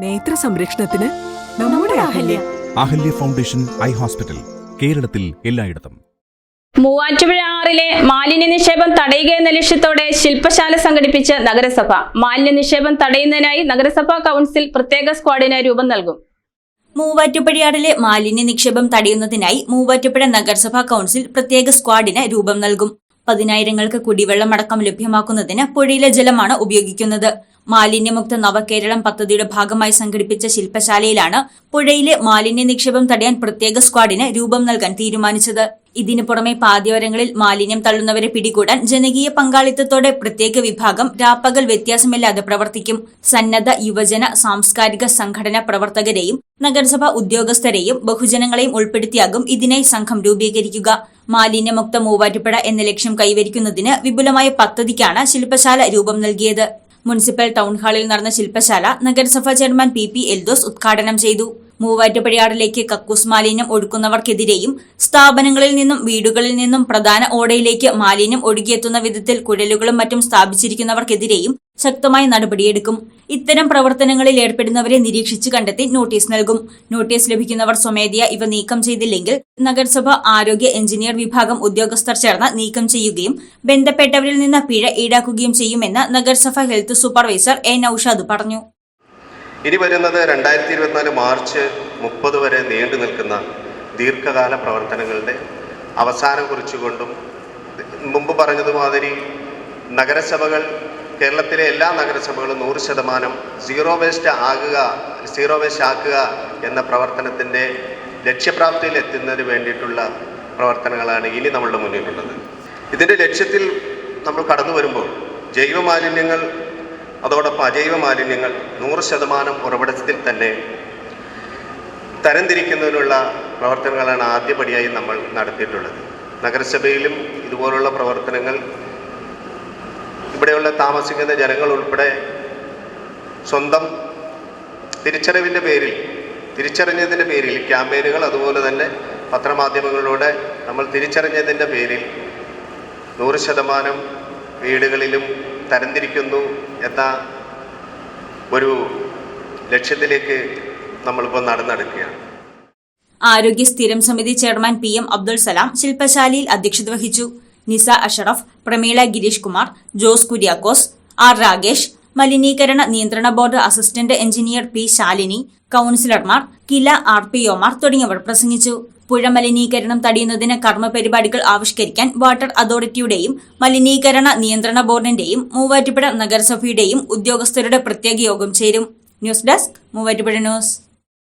നേത്ര സംരക്ഷണത്തിന് നമ്മുടെ Ahalya. Ahalya. Foundation eye hospital കേരളത്തിൽ എല്ലായിടത്തും. മൂവാറ്റുപുഴ ആറിലെ മാലിന്യ നിക്ഷേപം തടയുക എന്ന ലക്ഷ്യത്തോടെ ശില്പശാല സംഘടിപ്പിച്ച് നഗരസഭ. മാലിന്യ നിക്ഷേപം തടയുന്നതിനായി നഗരസഭാ കൗൺസിൽ പ്രത്യേക സ്ക്വാഡിന് രൂപം നൽകും. മൂവാറ്റുപുഴയാറിലെ മാലിന്യ നിക്ഷേപം തടയുന്നതിനായി മൂവാറ്റുപുഴ നഗരസഭാ കൗൺസിൽ പ്രത്യേക സ്ക്വാഡിന് രൂപം നൽകും. പതിനായിരങ്ങൾക്ക് കുടിവെള്ളമടക്കം ലഭ്യമാക്കുന്നതിന് പുഴയിലെ ജലമാണ് ഉപയോഗിക്കുന്നത്. മാലിന്യമുക്ത നവകേരളം പദ്ധതിയുടെ ഭാഗമായി സംഘടിപ്പിച്ച ശില്പശാലയിലാണ് പുഴയിലെ മാലിന്യ നിക്ഷേപം തടയാൻ പ്രത്യേക സ്ക്വാഡിന് രൂപം നൽകാൻ തീരുമാനിച്ചത്. ഇതിനു പുറമെ പാതയോരങ്ങളിൽ മാലിന്യം തള്ളുന്നവരെ പിടികൂടാൻ ജനകീയ പങ്കാളിത്തത്തോടെ പ്രത്യേക വിഭാഗം രാപ്പകൽ വ്യത്യാസമില്ലാതെ പ്രവർത്തിക്കും. സന്നദ്ധ യുവജന സാംസ്കാരിക സംഘടനാ പ്രവർത്തകരെയും നഗരസഭാ ഉദ്യോഗസ്ഥരെയും ബഹുജനങ്ങളെയും ഉൾപ്പെടുത്തിയാകും ഇതിനായി സംഘം രൂപീകരിക്കുക. മാലിന്യമുക്ത മൂവാറ്റുപുഴ എന്ന ലക്ഷ്യം കൈവരിക്കുന്നതിന് വിപുലമായ പദ്ധതിക്കാണ് ശില്പശാല രൂപം നൽകിയത്. മുനിസിപ്പൽ ടൗൺഹാളിൽ നടന്ന ശില്പശാല നഗരസഭാ ചെയർമാൻ പി പി എൽദോസ് ഉദ്ഘാടനം ചെയ്തു. മൂവാറ്റുപടിയാറിലേക്ക് കക്കൂസ് മാലിന്യം ഒഴുക്കുന്നവർക്കെതിരെയും സ്ഥാപനങ്ങളിൽ നിന്നും വീടുകളിൽ നിന്നും പ്രധാന ഓടയിലേക്ക് മാലിന്യം ഒഴുകിയെത്തുന്ന വിധത്തിൽ കുഴലുകളും മറ്റും സ്ഥാപിച്ചിരിക്കുന്നവർക്കെതിരെയും ശക്തമായ നടപടിയെടുക്കും. ഇത്തരം പ്രവർത്തനങ്ങളിൽ ഏർപ്പെടുന്നവരെ നിരീക്ഷിച്ച് കണ്ടെത്തി നോട്ടീസ് നൽകും. നോട്ടീസ് ലഭിക്കുന്നവർ സ്വമേധയാ ഇവ നീക്കം ചെയ്തില്ലെങ്കിൽ നഗരസഭ ആരോഗ്യ എഞ്ചിനീയർ വിഭാഗം ഉദ്യോഗസ്ഥർ ചേർന്ന് നീക്കം ചെയ്യുകയും ബന്ധപ്പെട്ടവരിൽ നിന്ന് പിഴ ഈടാക്കുകയും ചെയ്യുമെന്ന് നഗരസഭ ഹെൽത്ത് സൂപ്പർവൈസർ എ നൌഷാദ് പറഞ്ഞു. ഇനി വരുന്നത് രണ്ടായിരത്തി ഇരുപത്തിനാല് മാർച്ച് മുപ്പത് വരെ നീണ്ടു നിൽക്കുന്ന ദീർഘകാല പ്രവർത്തനങ്ങളുടെ അവസാനം കുറിച്ചുകൊണ്ടും മുമ്പ് പറഞ്ഞതുമാതിരി നഗരസഭകൾ കേരളത്തിലെ എല്ലാ നഗരസഭകളും നൂറ് ശതമാനം സീറോ വേസ്റ്റ് ആകുക സീറോ വേസ്റ്റ് ആക്കുക എന്ന പ്രവർത്തനത്തിന്റെ ലക്ഷ്യപ്രാപ്തിയിൽ എത്തുന്നതിന് വേണ്ടിയിട്ടുള്ള പ്രവർത്തനങ്ങളാണ് ഇനി നമ്മളുടെ മുന്നിലുള്ളത് ഇതിന്റെ ലക്ഷ്യത്തിൽ നമ്മൾ കടന്നു വരുമ്പോൾ ജൈവ മാലിന്യങ്ങൾ അതോടൊപ്പം അജൈവ മാലിന്യങ്ങൾ നൂറ് ശതമാനം ഉറവിടത്തിൽ തന്നെ തരംതിരിക്കുന്നതിനുള്ള പ്രവർത്തനങ്ങളാണ് ആദ്യപടിയായി നമ്മൾ നടത്തിയിട്ടുള്ളത്. നഗരസഭയിലും ഇതുപോലുള്ള പ്രവർത്തനങ്ങൾ ഇവിടെയുള്ള താമസിക്കുന്ന ജനങ്ങൾ ഉൾപ്പെടെ സ്വന്തം തിരിച്ചറിവിന്റെ പേരിൽ തിരിച്ചറിഞ്ഞതിന്റെ പേരിൽ ക്യാമ്പയിനുകൾ അതുപോലെ തന്നെ പത്രമാധ്യമങ്ങളിലൂടെ നമ്മൾ തിരിച്ചറിഞ്ഞതിന്റെ പേരിൽ നൂറ് ശതമാനം വീടുകളിലും തരംതിരിക്കുന്നു എന്ന ഒരു ലക്ഷ്യത്തിലേക്ക് നമ്മളിപ്പോൾ നടന്നെടുക്കുകയാണ്. ആരോഗ്യ സ്ഥിരം സമിതി chairman P M Abdul Salam ശില്പശാലയിൽ അധ്യക്ഷത വഹിച്ചു. നിസ അഷറഫ് പ്രമീള ഗിരീഷ് കുമാർ ജോസ് കുര്യാക്കോസ് ആർ രാഗേഷ് മലിനീകരണ നിയന്ത്രണ board assistant engineer P Shalini കൌൺസിലർമാർ കില ആർ പി ഒമാർ തുടങ്ങിയവർ പ്രസംഗിച്ചു. പുഴ മലിനീകരണം തടയുന്നതിന് കർമ്മ പരിപാടികൾ ആവിഷ്കരിക്കാൻ വാട്ടർ അതോറിറ്റിയുടെയും മലിനീകരണ നിയന്ത്രണ ബോർഡിന്റെയും മൂവാറ്റുപുഴ നഗരസഭയുടെയും ഉദ്യോഗസ്ഥരുടെ പ്രത്യേക യോഗം ചേരും. News desk Muvattupuzha news.